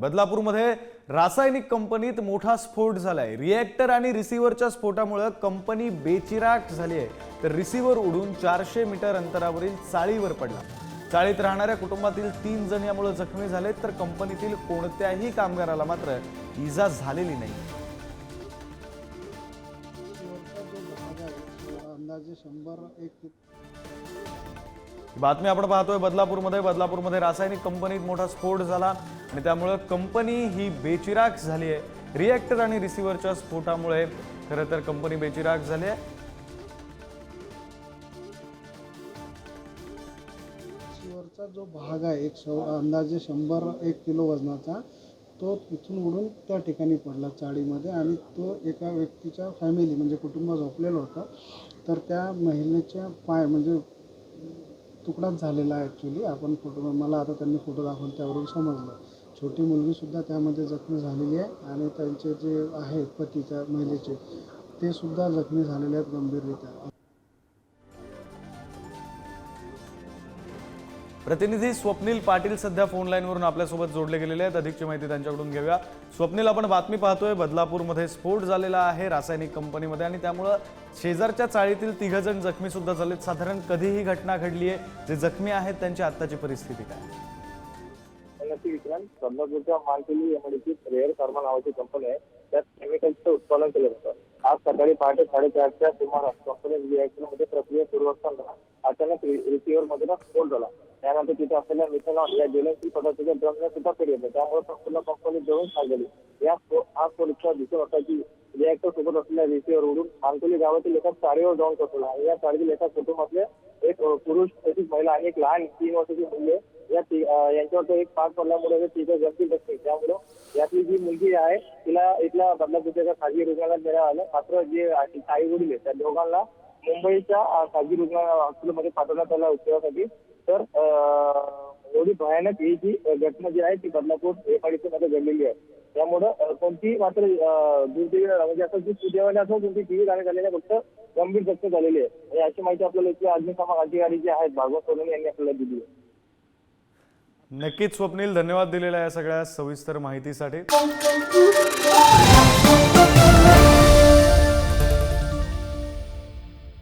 बदलापूरहून बदलापूरमध्ये रासायनिक कंपनीत मोठा स्फोट झालाय. रिएक्टर आणि रिसिव्हरच्या स्फोटामुळे कंपनी बेचिराट झाली आहे तर रिसिव्हर उडून चारशे मीटर अंतरावरील चाळीवर पडला. चाळीत राहणाऱ्या कुटुंबातील तीन जण यामुळे जखमी झालेत तर कंपनीतील कोणत्याही कामगाराला मात्र इजा झालेली नाही. अंदाजे शंभर एक बातमी आपण पाहतोय बदलापूरमध्ये. बदलापूरमध्ये रासायनिक कंपनीत मोठा स्फोट झाला आणि त्यामुळं कंपनी ही बेचिराख झाली आहे. रिॲक्टर आणि रिसिव्हरच्या स्फोटामुळे खरं तर कंपनी बेचिराख झाली आहे. शिवरचा जो भाग आहे एक शव अंदाजे शंभर एक किलो वजनाचा तो तिथून उडून त्या ठिकाणी पडला चाळीमध्ये आणि तो एका व्यक्तीच्या फॅमिली म्हणजे कुटुंब झोपलेलं होतं. तर त्या महिलेच्या पाय म्हणजे तुकडाच झालेला आहे ॲक्च्युली आपण फोटो मला आता त्यांनी फोटो दाखवून त्यावरून समजलं. छोटी मुलगीसुद्धा त्यामध्ये जखमी झालेली आहे आणि त्यांचे जे आहेत पती त्या महिलेचे ते सुद्धा जखमी झालेले आहेत गंभीररित्या. प्रतिनिधी स्वप्नील पाटील सध्या फोन लाईनवरून आपल्यासोबत जोडले गेलेले आहेत. अधिकची माहिती त्यांच्याकडून घेऊया. स्वप्नील आपण बातमी पाहतोय. बदलापूरमध्ये स्फोट झालेला आहे रासायनिक कंपनीमध्ये आणि त्यामुळं शेजारच्या चाळीतील तिघ जण जखमी सुद्धा झालेत. साधारण कधी ही घटना घडली आहे जे जखमी आहेत त्यांची आत्ताची परिस्थिती काय? नक्की विक्रांत बदलापूरच्या मानकेली एमडीची रेअर फार्मा नावाची कंपनी आहे. त्यात केमिकल्सचं उत्पादन केलं जातं आज सकाळी पहाटे साडेचारच्या सुमारास कंपनी रिएक्टरमध्ये प्रक्रिया सुरू असताना अचानक रिसिव्हरमध्ये स्फोट झाला. त्यानंतर तिथे असलेल्या मिथेनॉल या ज्वलनशील पदार्थाच्या ड्रमने सुद्धा पेट येतं त्यामुळे संपूर्ण कंपनी जळून खाली गेली या स्फो- हा स्फोट इतका दिसून होता की रिएक्टर सोबत असलेल्या रिसिव्हर उडून मानकोली गावातील एका चाळीवर जाऊन कोसळला. आणि या चाळीतील एका कुटुंबातले एक पुरुष तशीच महिला आणि एक लहान तीन वर्षाची मुले या यांच्यावर एक पाठ पडल्यामुळे हे तिघं गंभीर त्यामुळे यातली जी मुलगी आहे तिला इथल्या बदलापूरच्या एका खाजगी रुग्णालयात देण्यात आलं. मात्र जे आई वडील आहेत त्या दोघांना मुंबईच्या खाजगी रुग्णालय हॉस्पिटलमध्ये पाठवण्यात आलं उपचारासाठी. तर एवढी भयानक ही जी घटना जी आहे ती बदलापूरमध्ये घडलेली आहे. त्यामुळं कोणती मात्र दुर्दैवी म्हणजे असं जी सुदैवाने असं कोणती जीवित आणि झालेल्या फक्त गंभीर जखमी झालेली आहे. आणि याची माहिती आपल्याला इथले अग्निशामक अधिकारी जे आहेत भागवत सोनोनी यांनी आपल्याला दिली आहे. नक्कीच स्वप्नील धन्यवाद दिलेला या सगळ्या सविस्तर माहितीसाठी.